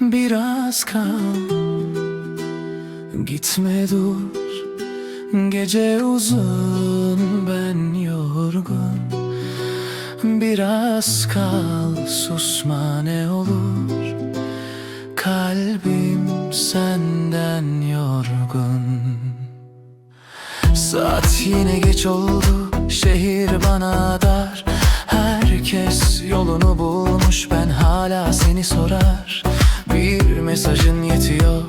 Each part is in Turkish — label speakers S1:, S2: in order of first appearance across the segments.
S1: Biraz kal. Gitme dur. Gece uzun ben yorgun. Biraz kal susma ne olur. Kalbim senden yorgun. Saat yine geç oldu Şehir bana dar. Herkes yolunu bulmuş Ben hala seni sorar Bir mesajın yetiyor.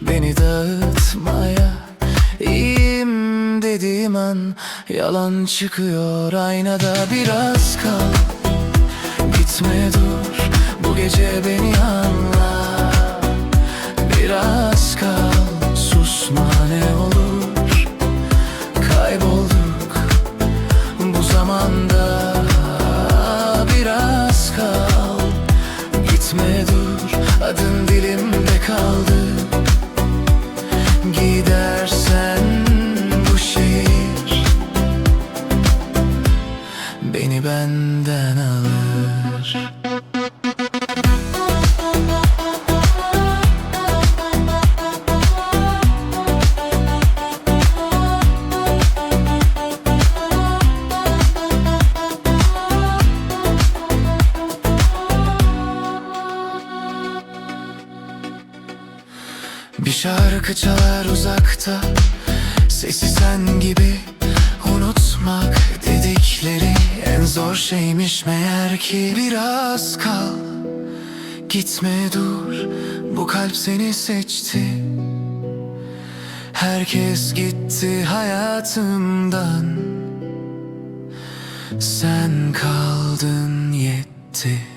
S1: Beni dağıtmaya İyiyim dediğim an Yalan çıkıyor. Aynada Biraz kal. Gitme dur. Bu gece beni anla Gitme dur Adın dilimde kaldı. Gidersen bu şehir Beni benden alır Bir şarkı çalar uzakta Sesi sen gibi Unutmak dedikleri En zor şeymiş meğer ki. Biraz kal Gitme dur Bu kalp seni seçti. Herkes gitti hayatımdan Sen kaldın yetti